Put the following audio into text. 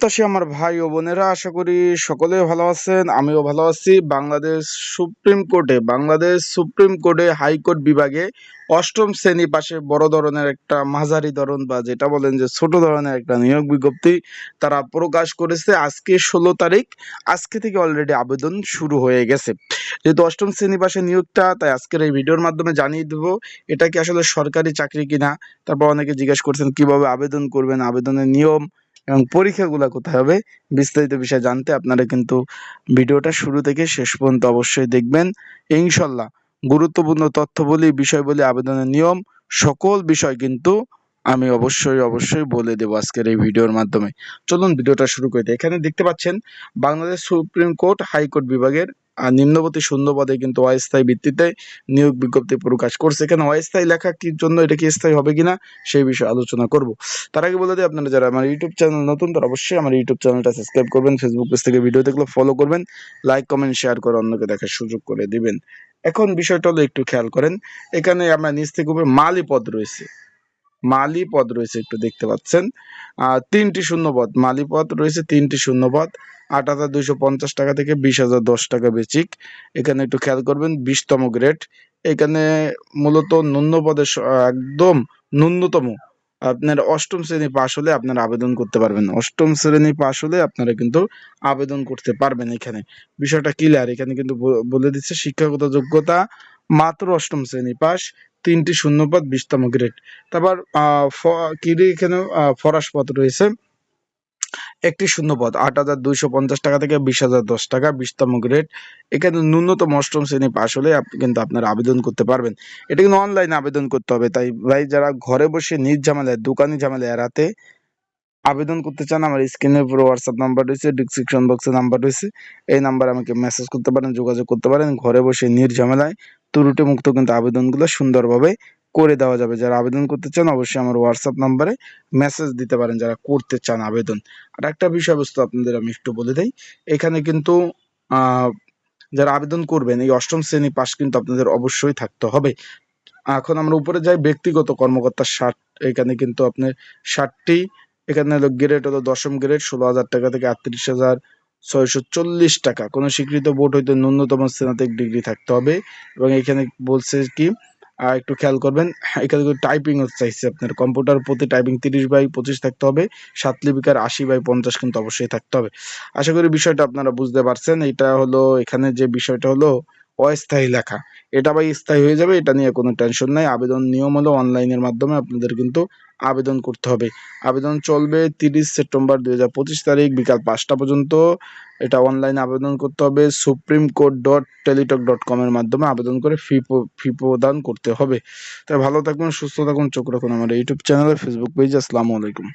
প্রত্যাশী আমার ভাই ও বোনেরা, আশা করি সকলে ভালো আছেন, আমিও ভালো আছি। বাংলাদেশ সুপ্রিম কোর্টে, বাংলাদেশ সুপ্রিম কোর্টে হাইকোর্ট বিভাগে অষ্টম শ্রেণি পাশে বড় ধরনের একটা মাঝারি ধরন বা যেটা বলেন যে ছোট ধরনের একটা নিয়োগ বিজ্ঞপ্তি তারা প্রকাশ করেছে আজকে ষোলো তারিখ। আজকে থেকে অলরেডি আবেদন শুরু হয়ে গেছে। যেহেতু অষ্টম শ্রেণি পাশে নিয়োগটা, তাই আজকের এই ভিডিওর মাধ্যমে জানিয়ে দেবো এটা কি আসলে সরকারি চাকরি কিনা। তারপর অনেকে জিজ্ঞেস করছেন, কীভাবে আবেদন করবেন? আবেদনের নিয়ম এবং পরীক্ষাগুলো কোথায় হবে বিস্তারিত বিষয় জানতে আপনারা কিন্তু ভিডিওটা শুরু থেকে শেষ পর্যন্ত অবশ্যই দেখবেন। ইনশাল্লাহ গুরুত্বপূর্ণ তথ্য বলি বিষয় বলি আবেদনের নিয়ম সকল বিষয় কিন্তু আমি অবশ্যই অবশ্যই বলে দেবো আজকের এই ভিডিওর মাধ্যমে। চলুন ভিডিওটা শুরু করে। এখানে দেখতে পাচ্ছেন বাংলাদেশ সুপ্রিম কোর্ট হাইকোর্ট বিভাগের নিম্নবর্তী শূন্য পদে কিন্তু অস্থায়ী ভিত্তিতে নিয়োগ বিজ্ঞপ্তি প্রকাশ করছে। এখানে অস্থায়ী লেখা কি জন্য, এটা কি স্থায়ী হবে কিনা, সেই বিষয়ে আলোচনা করব। তার আগে বলে দিই আপনারা যারা আমার ইউটিউব চ্যানেল নতুন, তারা অবশ্যই আমার ইউটিউব চ্যানেলটা সাবস্ক্রাইব করবেন ফেসবুক পেজ থেকে ভিডিও দেখলে ফলো করবেন লাইক কমেন্ট শেয়ার করে অন্যকে দেখার সুযোগ করে দিবেন। এখন বিষয়টা হলো একটু খেয়াল করেন, এখানে আমরা নিচ থেকে উপরে মালি পদ রয়েছে। মালি পদ রয়েছে, একটু দেখতে পাচ্ছেন। তিনটি শূন্য পদ মালি পদ রয়েছে, তিনটি শূন্য পদ আট হাজার দুইশো পঞ্চাশ টাকা থেকে বিশ হাজার দশ টাকা বেচিক। এখানে একটু খেয়াল করবেন বিশতম গ্রেড এখানে মূলত স- একদম ন্যূনতম। আপনার অষ্টম শ্রেণি পাশ হলে আপনারা আবেদন করতে পারবেন। অষ্টম শ্রেণি পাশ হলে আপনারা কিন্তু আবেদন করতে পারবেন এখানে। বিষয়টা ক্লিয়ার এখানে কিন্তু বলে দিচ্ছে শিক্ষাগত যোগ্যতা মাত্র অষ্টম শ্রেণি পাস তিনটি শূন্যপদ বিশতম গ্রেড তারপর কি এখানে আহ, ফরাস পদ রয়েছে। একটি শূন্যপদ আট হাজার দুইশো পঞ্চাশ টাকা থেকে বিশ হাজার দশ টাকা, বিশতম গ্রেড এখানে ন্যূনতম অষ্টম শ্রেণি পাশ হলে আপনি কিন্তু আপনারা আবেদন করতে পারবেন। এটা কিন্তু অনলাইনে আবেদন করতে হবে, তাই ভাই যারা ঘরে বসে নিজ ঝামেলায়, দোকানি ঝামেলা এড়াতে আবেদন করতে চান, আমার স্ক্রিনের উপরে হোয়াটসঅ্যাপ নাম্বার রয়েছে ডিসক্রিপশন বক্সে নাম্বার রয়েছে। এই নাম্বার আমাকে মেসেজ করতে পারেন, যোগাযোগ করতে পারেন, ঘরে বসে নির্ঝামেলায় ত্রুটি মুক্ত কিন্তু আবেদনগুলো সুন্দরভাবে করে দেওয়া যাবে। যারা আবেদন করতে চান, অবশ্যই আমার হোয়াটসঅ্যাপ নাম্বারে মেসেজ দিতে পারেন, যারা করতে চান আবেদন। আর একটা বিষয়বস্তু আপনাদের আমি একটু বলে দেই। এখানে কিন্তু যারা আবেদন করবেন, এই অষ্টম শ্রেণি পাস কিন্তু আপনাদের অবশ্যই থাকতে হবে। এখন আমরা উপরে যাই, ব্যক্তিগত কর্মকর্তার ষাট, এখানে কিন্তু আপনার ষাটটি, এখানে গ্রেড হলো দশম গ্রেড ষোলো হাজার টাকা থেকে আটত্রিশ হাজার ছয়শো চল্লিশ টাকা। কোনো স্বীকৃত বোর্ড হইতে ন্যূনতম স্নাতক ডিগ্রি থাকতে হবে। এবং এখানে বলছে কি আহ, একটু খেয়াল করবেন এখানে টাইপিং চাইছে আপনার। কম্পিউটার প্রতি টাইপিং তিরিশ বাই পঁচিশ থাকতে হবে সাত লিপিকার আশি বাই পঞ্চাশ কিন্তু অবশ্যই থাকতে হবে। আশা করি বিষয়টা আপনারা বুঝতে পারছেন এটা হলো এখানে যে বিষয়টা হলো অস্থায়ী লেখা। এটা ভাই স্থায়ী হয়ে যাবে এটা নিয়ে কোনো টেনশন নাই। আবেদন নিয়ম হলো অনলাইনের মাধ্যমে আপনাদের কিন্তু আবেদন করতে হবে। আবেদন চলবে তিরিশ সেপ্টেম্বর দু হাজার পঁচিশ তারিখ বিকাল পাঁচটা পর্যন্ত। এটা অনলাইনে আবেদন করতে হবে। Supreme court dot Teletalk dot কমের মাধ্যমে আবেদন করে ফি ফি প্রদান করতে হবে। তাই ভালো থাকবেন, সুস্থ থাকুন, চোখ রাখুন আমার ইউটিউব চ্যানেলে ফেসবুক পেজ আসসালামু আলাইকুম।